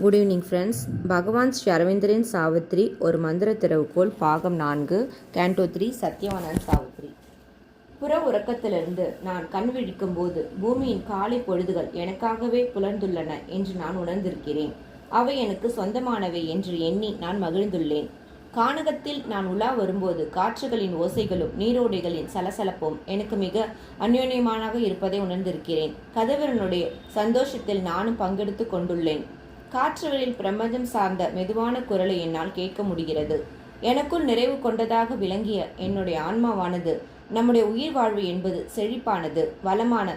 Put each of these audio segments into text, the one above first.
Good evening friends பகவான் ஸ்ரீ அரவிந்தரின் சாவித்ரி ஒரு மந்திர திறவுகோல் பாகம் நான்கு கேண்டோ த்ரீ சத்யவானன் சாவித்ரி புற உறக்கத்திலிருந்து நான் கண் விழிக்கும் போது பூமியின் காலை பொழுதுகள் எனக்காகவே புலர்ந்துள்ளன என்று நான் உணர்ந்திருக்கிறேன். அவை எனக்கு சொந்தமானவை என்று எண்ணி நான் மகிழ்ந்துள்ளேன். கானகத்தில் நான் உலா வரும்போது காற்றுகளின் ஓசைகளும் நீரோடைகளின் சலசலப்பும் எனக்கு மிக அந்யோன்யமானாக இருப்பதை உணர்ந்திருக்கிறேன். கதவரனுடைய சந்தோஷத்தில் நானும் பங்கெடுத்து கொண்டுள்ளேன். காற்றுகளில் பிரபஞ்சம் சார்ந்த மெதுவான குரலை என்னால் கேட்க முடிகிறது. எனக்குள் நிறைவு கொண்டதாக விளங்கிய என்னுடைய ஆன்மாவானது நம்முடைய உயிர் வாழ்வு என்பது செழிப்பானது வளமான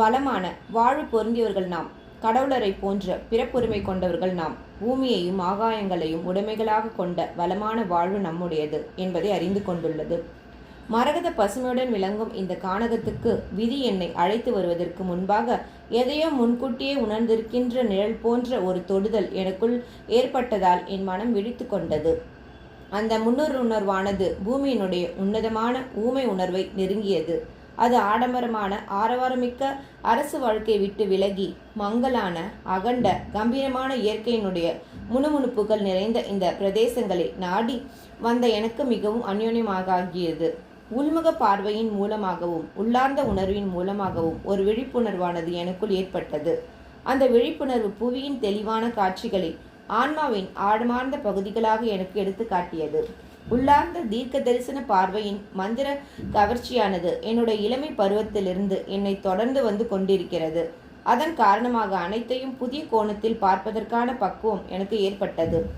வளமான வாழ்வு பொருந்தியவர்கள் நாம் கடவுளரை போன்ற பிறப்புரிமை கொண்டவர்கள் நாம் பூமியையும் ஆகாயங்களையும் உடைமைகளாக கொண்ட வளமான வாழ்வு நம்முடையது என்பதை அறிந்து கொண்டுள்ளது. மரகத பசுமையுடன் விளங்கும் இந்த கானகத்துக்கு விதி என்னை அழைத்து வருவதற்கு முன்பாக எதையோ முன்கூட்டியே உணர்ந்திருக்கின்ற நிழல் போன்ற ஒரு தொடுதல் எனக்குள் ஏற்பட்டதால் என் மனம் விழித்து கொண்டது. அந்த முன்னுணர்வானது பூமியினுடைய உன்னதமான ஊமை உணர்வை நெருங்கியது. அது ஆடம்பரமான ஆரவாரமிக்க அரசு வாழ்க்கை விட்டு விலகி மங்கலான அகண்ட கம்பீரமான இயற்கையினுடைய முணுமுணுப்புகள் நிறைந்த இந்த பிரதேசங்களை நாடி வந்த எனக்கு மிகவும் அந்யோன்யமாக ஆகியது உள்முக பார்வையின் மூலமாகவும் உள்ளார்ந்த உணர்வின் மூலமாகவும் ஒரு விழிப்புணர்வானது எனக்குள் ஏற்பட்டது. அந்த விழிப்புணர்வு புவியின் தெளிவான காட்சிகளை ஆன்மாவின் ஆழமார்ந்த பகுதிகளாக எனக்கு எடுத்து காட்டியது. உள்ளார்ந்த தீர்க்க தரிசன பார்வையின் மந்திர கவர்ச்சியானது என்னுடைய இளமை பருவத்திலிருந்து என்னை தொடர்ந்து வந்து கொண்டிருக்கிறது. அதன் காரணமாக அனைத்தையும் புதிய கோணத்தில் பார்ப்பதற்கான பக்குவம் எனக்கு ஏற்பட்டது.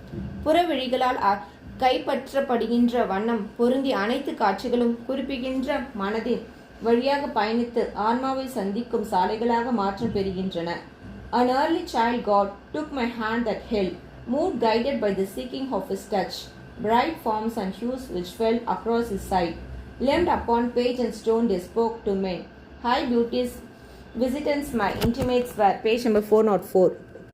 புறவிழிகளால் கைப்பற்றப்படுகின்ற வண்ணம் பொருந்தி அனைத்து காட்சிகளும் குறிப்பிடுகின்ற மனதின் வழியாக பயணித்து ஆன்மாவை சந்திக்கும் சாலைகளாக மாற்றம் பெறுகின்றன an early child god took my hand that held mood guided by the seeking of his touch bright forms and hues which fell across his side limned upon page and stone this spoke to men high beauties visitants my intimates where page number four not four